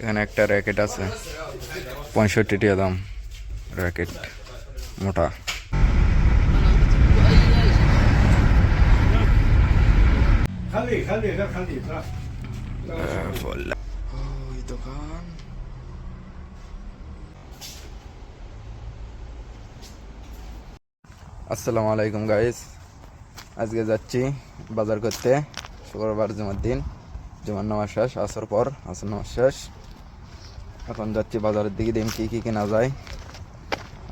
এখানে একটা র্যাকেট আছে। পঁয়ষট্টি টিয়া দাম। র্যাকেট মোটা। আসসালামু আলাইকুম গাইস আজকে যাচ্ছি বাজার করতে। শুক্রবার জুমার দিন। জুমার নামাজ শেষ আসার পর আসার নামাজ শেষ। এখন যাচ্ছি বাজারের দিকে, দেখি কী কেনা যায়।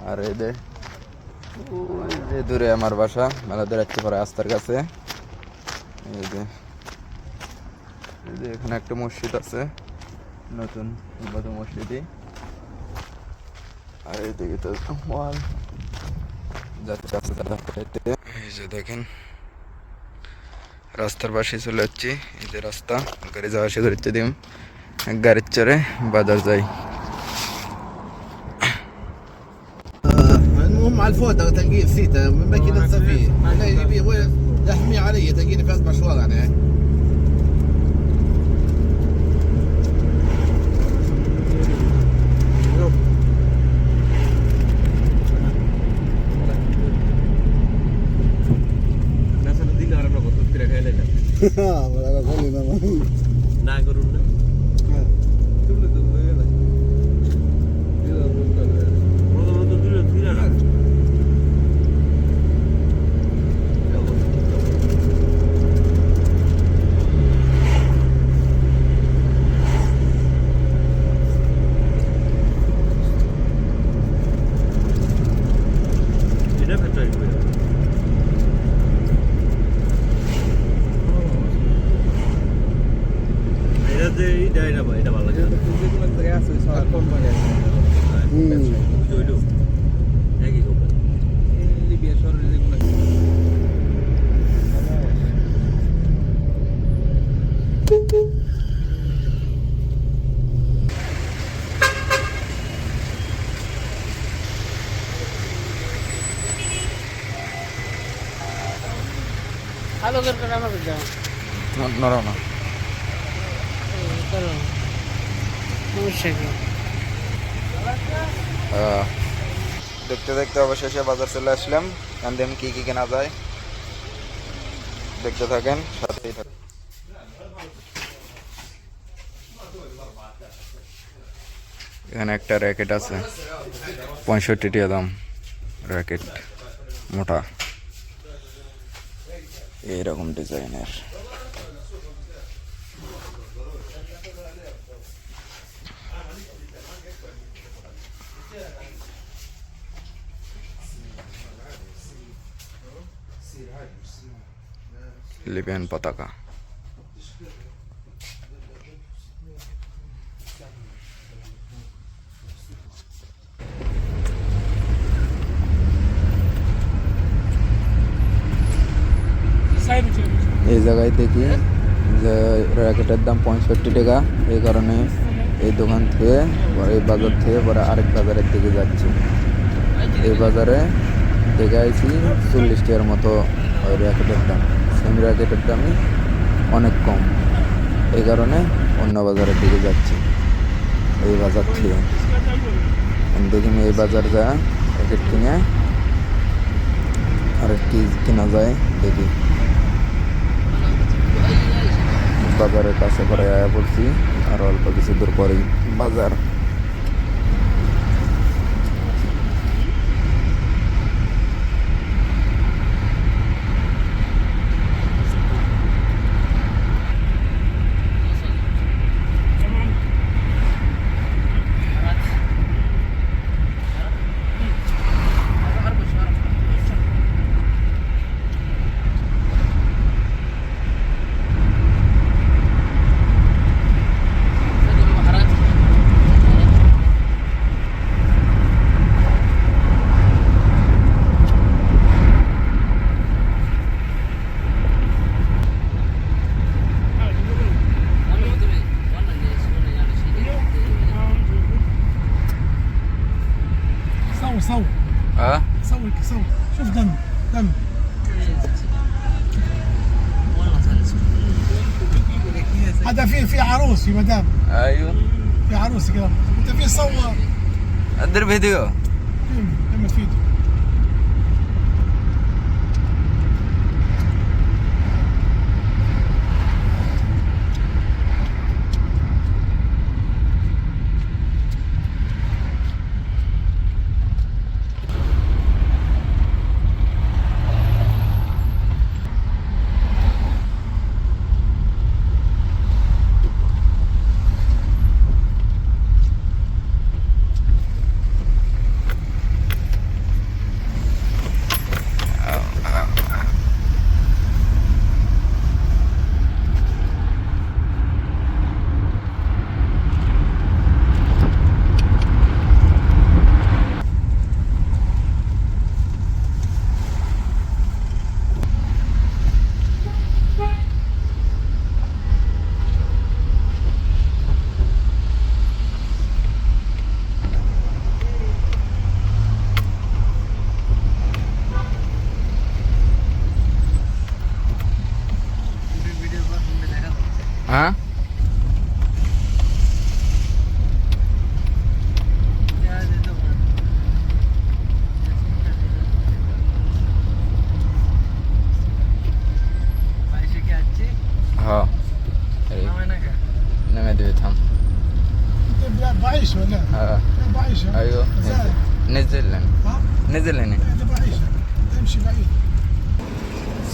আর এই যে দূরে আমার বাসা, মেলা দূরে যাচ্ছি পরে আস্তার কাছে। এই যে এই যে এখানে একটা মসজিদ আছে, নতুন উন্নত মসজিদই। আর এইদিকে তো ওয়াল যাচ্ছে আস্তে আস্তে এই যে দেখেন, রাস্তার পাশে চলে যাচ্ছি। এই যে রাস্তা, গাড়ি যাওয়া আসা করতে দিম গাড়ির চড়ে বাজার যাই المهم على الفوطة تلقيه نسيته من ماكينة صفيه لا يبي هو يحمي علي تلقيني في مشوار يعني না করুন না না দেখতে দেখতে অবশেষে বাজার চলে আসলাম। থেকে কি কি কেনা যায় দেখতে থাকেন সাথেই থাকেন। এখানে একটা র্যাকেট আছে। পঁয়ষট্টি টাকা দাম। র্যাকেট মোটা। এইরকম ডিজাইনের লিবিয়ান পতাকা। এই জায়গায় দেখি যে র্যাকেটের দাম পঁয়ষট্টি টাকা। এই কারণে এই দোকান থেকে এই বাজার থেকে পরে আরেক বাজারের দিকে যাচ্ছি। এই বাজারে দেখে আইছি চল্লিশ টাকার মতো ওই র্যাকেটের দাম। সেম র্যাকেটের দামই অনেক কম। এই কারণে অন্য বাজারের দিকে যাচ্ছি। এই বাজার থেকে। দেখি এই বাজার যা র্যাকেট কিনে আর কি কেনা যায় দেখি। বাজারের কাছে পরে আয়া বলছি আর অল্প কিছু দূর পরেই বাজার। آه صور شوف دم دم. هذا في في عروس في مدام. أيوه. في عروسي كده. أنت في صور. ادير فيديو اعمل فيديو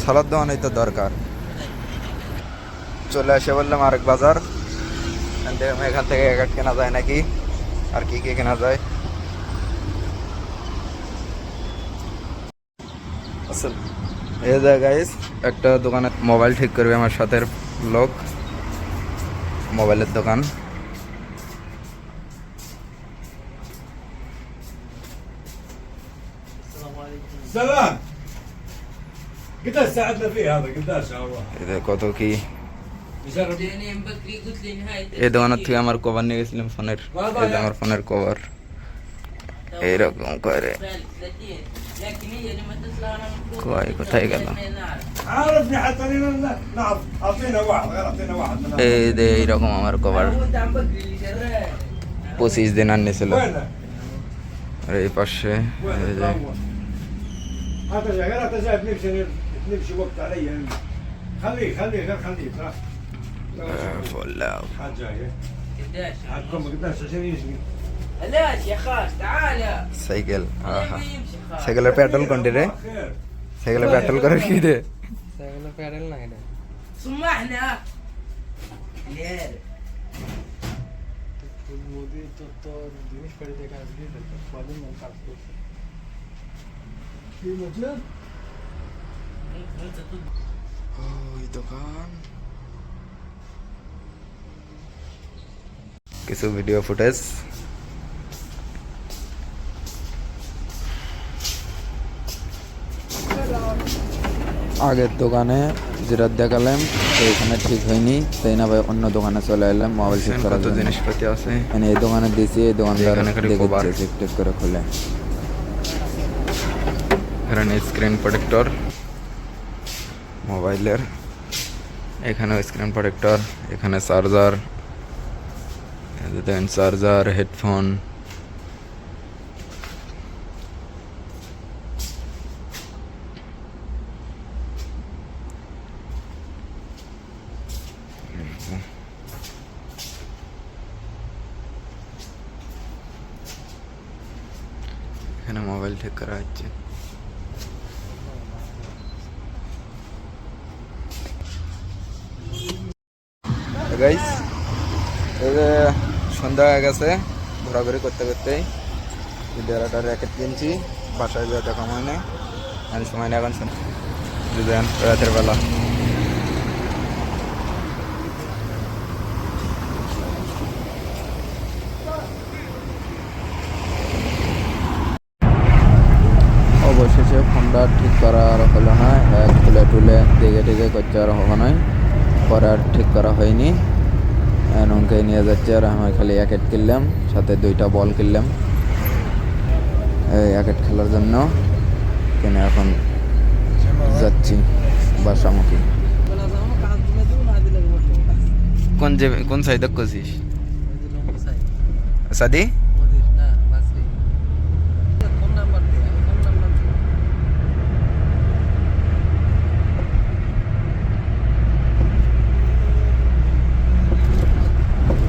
ছলার দেওয়া নেই তো দরকার। চলে আসে বললাম আরেক বাজার। এখান থেকে এক কেনা যায় নাকি? আর কি কি কেনা যায়? এ গাইস একটা দোকানে মোবাইল ঠিক করবে আমার সাথে লোক। মোবাইলের দোকান। সালাম। قديش ساعدنا فيه هذا قديش والله এদের কত কি يجرب এই দোকানের থেকে আমার কভার নিয়ে গেছিলাম ফোনের এই যে আমার ফোনের কভার এইরকম করে কয় কোথায় গেল عارفني حتى لنا نعرف اعطينا واحد غير اعطينا واحد من هذا. এই যে এইরকম আমার কভার পঁচিশ দিন আনিছিল وينه؟ আর এই পাশে এই وينه؟ যে هذا جاي غير هذا جاي بنمشي بنمشي وقت علي خليه خليه غير خليه ترى فلاو حاج جاي حقكم قديش عشان يجي علاش يا خاش تعال সাইকেল হ্যাঁ হ্যাঁ يمشي خاش সাইকেলের পেট্রোল কোনটি রে خير সাইকেলের পেট্রোল করে কি রে سمعنا ليه في مجال ওই দোকান কিছু ভিডিও ফুটেজ আগের দোকানে যেটা দেখালাম তো এখানে ঠিক হয়নি তাই না ভাই অন্য দোকানে চলে এলাম মোবাইল ঠিক করার জন্য জিনিসপাতি আছে মানে এই দোকানে দিয়েছি এই দোকানদার দেখেছে চেক টেক করে খুলে এখানে স্ক্রিন প্রোটেক্টর মোবাইলের। এখানে স্ক্রিন প্রোটেক্টর এখানে চার্জার দেন চার্জার হেডফোন এখানে মোবাইল ঠিক করা হচ্ছে। গাইস সন্ধ্যা হয়ে গেছে, ঘোরাঘুরি করতে করতেই দেড়াটা র্যাকেট কিনছি, বাসায় যেতে সময় নেই। এখন সময় নেই এখন রাতের বেলা। অবশেষে ফোনটা ঠিক করা আর হলো না। এক তুলে টুলে দিকে টিকে করছে আর হবে না। পরে আর ঠিক করা হয়নি। এমনকে নিয়ে যাচ্ছে আর আমি খালি একেট কিনলাম, সাথে দুইটা বল কিনলাম। এই একেট খেলার জন্য। কিনে এখন যাচ্ছি বাসামুখী। কোন কোন সাইড করছিস মাকসাদি মোদির না মাসরি ফোন নাম্বার দে আমি ফোন নাম্বার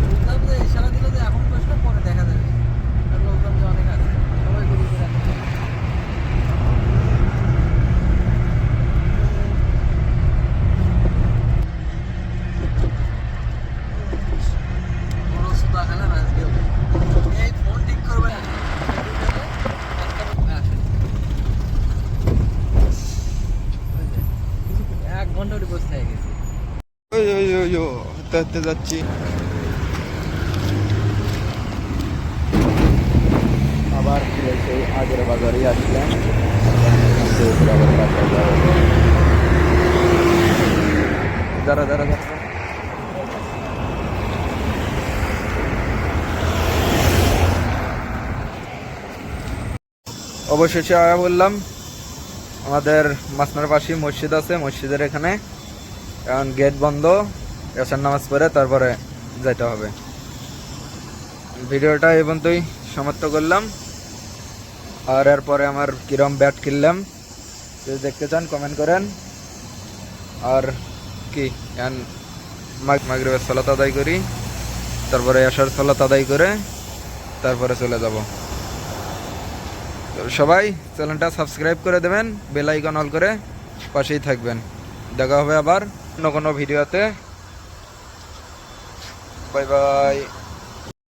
বুঝলাম যে ইশারা দিল যে এখন প্রশ্ন পরে দেখা যাবে আর লোকজন যে অনেক আছে সবাই গুলি করে রাখছে বড় সুদা খেলাম আজকে এই ফোন ঠিক করবে না এক ঘণ্টা ওটি বসে থেকে গেছি ওই ওই ওই ও হাঁটতে হাঁটতে যাচ্ছি আবার ফিরে সেই আগের বাজারেই আসলাম এখান থেকে ফিরে আবার বাসায় যাব। দাঁড়া দাঁড়া দাঁড়া অবশেষে আয়া বললাম আমাদের মাসনার পাশে মসজিদ আছে, মসজিদের এখানে। এখন গেট বন্ধ, এসার নামাজ পড়ে তারপরে যেতে হবে। ভিডিওটা এই পর্যন্তই সমাপ্ত করলাম। আর এরপরে আমার কিরম ব্যাট কিনলাম, যদি দেখতে চান কমেন্ট করেন। আর কি, এখন মাগ মাগরিবের সালাত আদায় করি, তারপরে আসার সালাত আদায় করে, তারপরে চলে যাব। সবাই চ্যানেলটা সাবস্ক্রাইব করে দেবেন বেলাইকন অল করে পাশেই থাকবেন। দেখা হবে আবার অন্য কোনো ভিডিওতে। Bye bye.